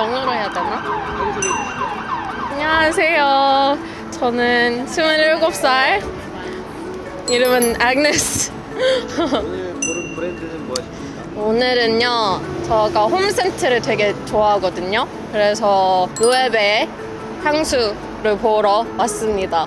영어로 해야 되나? 안녕하세요. 저는 27살. 이름은 아그네스. 오늘은요, 저가 홈센트를 되게 좋아하거든요. 그래서 노에베 향수를 보러 왔습니다.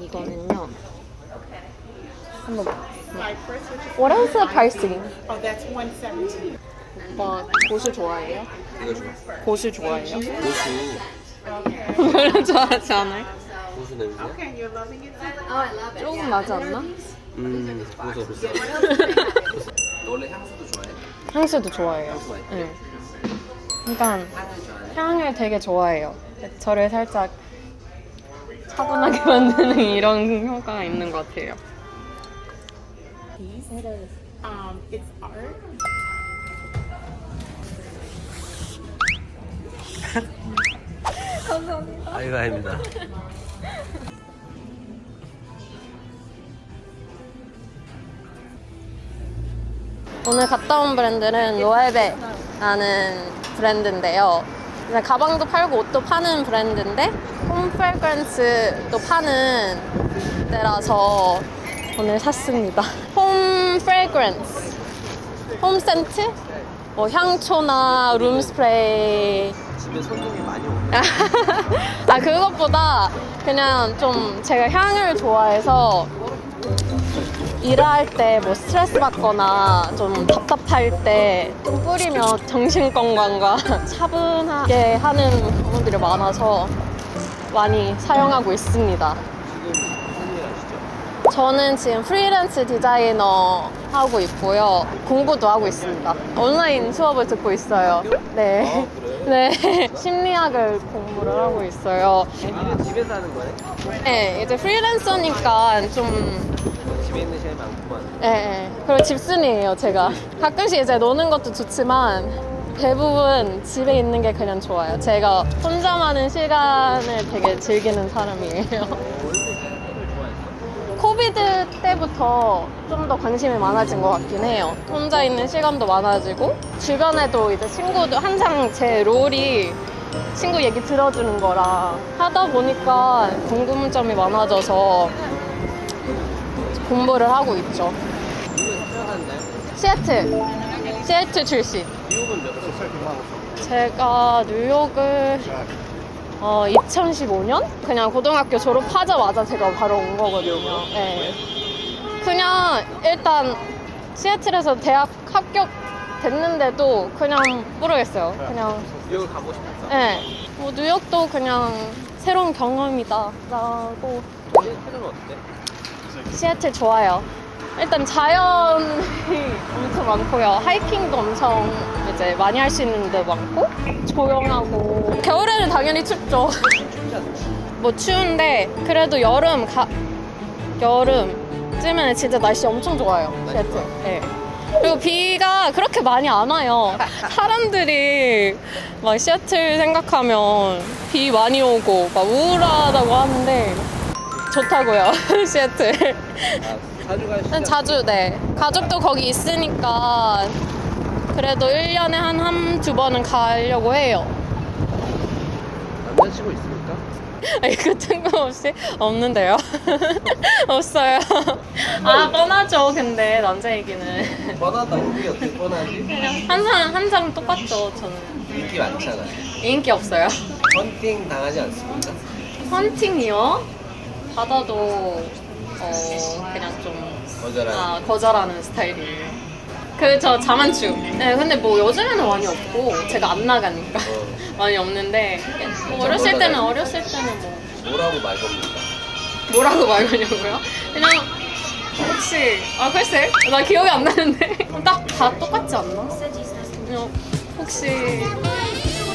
이거는요. 한번 봐. What is the pricing? Oh, that's 117. 오빠 고수 좋아해요? 이거 좋아. 고수 좋아해요? 고수. 별로 좋아하지 않아요? 고수 냄새? It. 조금 나지 않나? 음, 고수 고수. 원래 향수도 좋아해? 향수도 좋아해요. 네. 그러니까 향을 되게 좋아해요. 저를 살짝 차분하게 만드는 이런 효과가 있는 것 같아요. Um, it's art. 아이고 아닙니다. 오늘 갔다 온 브랜드는 로에베라는 브랜드인데요. 가방도 팔고 옷도 파는 브랜드인데 홈 프레그런스도 파는 데라서 오늘 샀습니다. 홈 프레그런스, 홈 센트, 뭐 향초나 룸 스프레이 집에 손님이 많이 오네. 아 그것보다 그냥 좀 제가 향을 좋아해서 일할 때 뭐 스트레스 받거나 좀 답답할 때 좀 뿌리면 정신 건강과 차분하게 하는 부분들이 많아서 많이 사용하고 있습니다. 저는 지금 프리랜스 디자이너 하고 있고요. 공부도 하고 있습니다. 온라인 수업을 듣고 있어요. 네. 아? 네. 심리학을 공부를 하고 있어요. 일은 집에서 하는 거네? 네, 이제 프리랜서니까 좀, 집에 있는 시간이 많구만. 예, 예. 그리고 집순이에요, 제가. 가끔씩 이제 노는 것도 좋지만, 대부분 집에 있는 게 그냥 좋아요. 제가 혼자만의 시간을 되게 즐기는 사람이에요. 코비드 때부터 좀 더 관심이 많아진 것 같긴 해요. 혼자 있는 시간도 많아지고, 주변에도 이제 친구들, 항상 제 롤이 친구 얘기 들어주는 거라 하다 보니까 궁금점이 많아져서 공부를 하고 있죠. 시애틀, 시애틀 출신. 미국은 몇 살? 제가 뉴욕을 어, 2015년? 그냥 고등학교 졸업하자마자 제가 바로 온 거거든요. 네. 그냥 일단 시애틀에서 대학 합격 됐는데도 그냥 모르겠어요. 그냥 미국을 가고 싶었어. 네. 뭐 뉴욕도 그냥 새로운 경험이다 라고 시애틀은 어때? 시애틀 좋아요. 일단 자연이 엄청 많고요. 하이킹도 엄청 이제 많이 할 수 있는 데 많고 조용하고 겨울에는 당연히 춥죠. 뭐 추운데 그래도 여름 가 여름쯤에는 진짜 날씨 엄청 좋아요. 시애틀. 네. 그리고 비가 그렇게 많이 안 와요. 사람들이 막 시애틀 생각하면 비 많이 오고 막 우울하다고 하는데 좋다고요. 시애틀. 아, 자주 갈 시간. 자주 네. 가족도 거기 있으니까 그래도 1년에 한 한 두 번은 가려고 해요. 남자친구 있습니까? 아니 그 뜬금없이 없는데요. 없어요. 아 뻔하죠. 근데 남자 얘기는 뻔하다. 우리 어떻게 뻔하지? 항상 항상 똑같죠. 저는 인기 많잖아. 인기 없어요. 헌팅 당하지 않습니까? 헌팅이요? 받아도 어 그냥 좀 거절한. 아, 거절하는 스타일이에요. 그 저 자만추. 네, 근데 뭐 요즘에는 많이 없고 제가 안 나가니까 어. 많이 없는데 뭐 어렸을 때는 어렸을 때는 뭐 뭐라고 말 겁니까? 뭐라고 말 거냐고요? 그냥 혹시 아 글쎄 나 기억이 안 나는데 딱 다 똑같지 않나? 그냥 혹시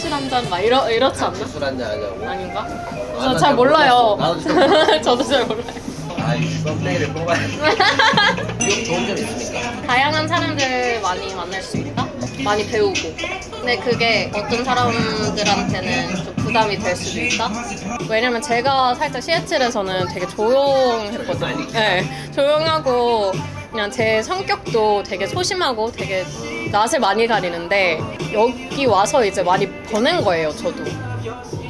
술 한잔 막 이러 이렇지 않나? 술 한잔 하냐고? 아닌가? 아, 저나잘잘 몰라요. 나도 잘 몰랐어. 저도 잘 몰라요. 썸네일을 뽑아야 좋은 점 있습니까? 다양한 사람들 많이 만날 수 있다? 많이 배우고. 근데 그게 어떤 사람들한테는 좀 부담이 될 수도 있다? 왜냐면 제가 살짝 시애틀에서는 되게 조용했거든요. 네, 조용하고 그냥 제 성격도 되게 소심하고 되게 낯을 많이 가리는데 여기 와서 이제 많이 변한 거예요, 저도.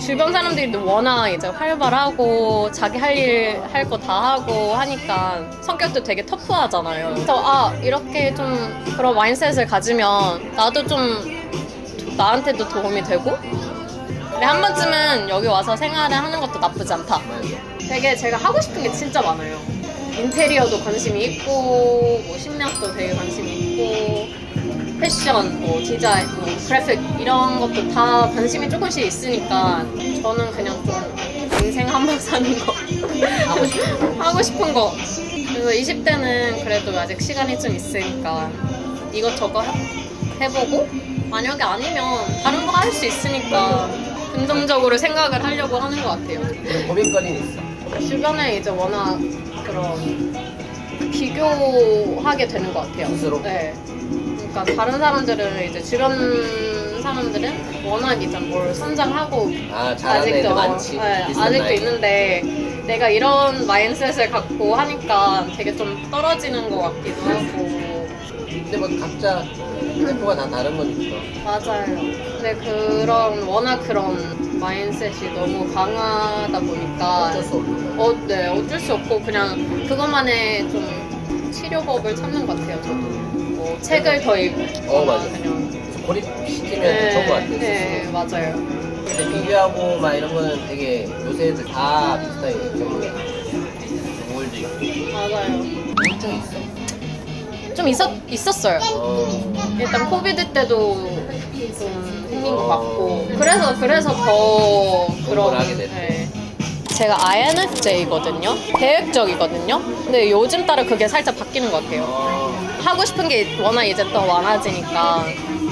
주변 사람들이 워낙 이제 활발하고 자기 할 일 할 거 다 하고 하니까 성격도 되게 터프하잖아요. 그래서 아 이렇게 좀 그런 마인셋을 가지면 나도 좀 나한테도 도움이 되고 근데 한 번쯤은 여기 와서 생활을 하는 것도 나쁘지 않다. 되게 제가 하고 싶은 게 진짜 많아요. 인테리어도 관심이 있고 뭐 심리학도 되게 관심이 있고 패션, 뭐 디자인, 뭐 그래픽 이런 것도 다 관심이 조금씩 있으니까 저는 그냥 좀 인생 한 번 사는 거 하고 싶은 거. 하고 싶은 거. 그래서 20대는 그래도 아직 시간이 좀 있으니까 이것저것 해보고 만약에 아니면 다른 거 할 수 있으니까 긍정적으로 생각을 하려고 하는 것 같아요. 그럼 고민거리는 있어. 주변에 이제 워낙 그런 비교하게 되는 것 같아요. 스스로? 네. 그러니까 다른 사람들은 이제 주변 사람들은 워낙 이제 뭘 선장하고 아 잘하는 애들 많지. 네, 비슷한 아직도 나이. 있는데 내가 이런 마인셋을 갖고 하니까 되게 좀 떨어지는 것 같기도 하고 근데 뭐 각자 템포가 다 다른 거니까. 맞아요. 근데 그런 워낙 그런 마인셋이 너무 강하다 보니까 어쩔 수 없는 거. 어, 네, 어쩔 수 없고 그냥 그것만의 좀 치료법을 찾는 것 같아요. 저도 뭐 책을 더 읽고 어, 맞아. 그냥 고립시키면 좋은 것 같아요. 네, 맞아요. 근데 비교하고 막 이런 거는 되게 요새 애들 다 비슷하게 경우에 우울도 있고 맞아요. 우울증 있어. 좀 있었 있었어요. 어, 일단 코비드 때도 좀 생긴 것 같고 그래서 그래서 더 그런 공부를 하게 됐네. 네. 제가 INFJ거든요. 계획적이거든요. 근데 요즘 따라 그게 살짝 바뀌는 것 같아요. 어, 하고 싶은 게 워낙 이제 또 많아지니까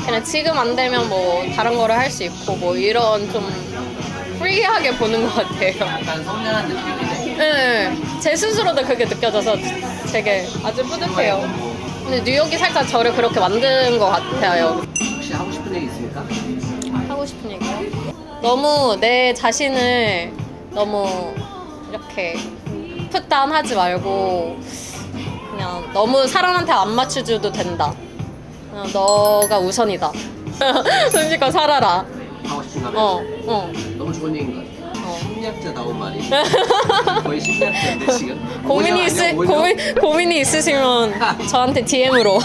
그냥 지금 안 되면 뭐 다른 거를 할 수 있고 뭐 이런 좀 프리하게 보는 것 같아요. 약간 성장한 느낌이네. 네, 제 스스로도 그게 느껴져서 되게 아주 뿌듯해요. 근데 뉴욕이 살짝 저를 그렇게 만든 것 같아요. 혹시 하고 싶은 얘기 있습니까? 하고 싶은 얘기요? 너무 내 자신을 너무 이렇게 풋다운 하지 말고 그냥 너무 사람한테 안 맞춰줘도 된다. 그냥 너가 우선이다. 솔직히 살아라. 하고 싶은 거 하면 어, 어, 너무 좋은 얘기인 것 같아요. 어. 심리학자다운 말이 거의 심리학자인데 지금 고민이 오히려 있으 아니야, 오히려? 고민 고민이 있으시면 저한테 DM으로.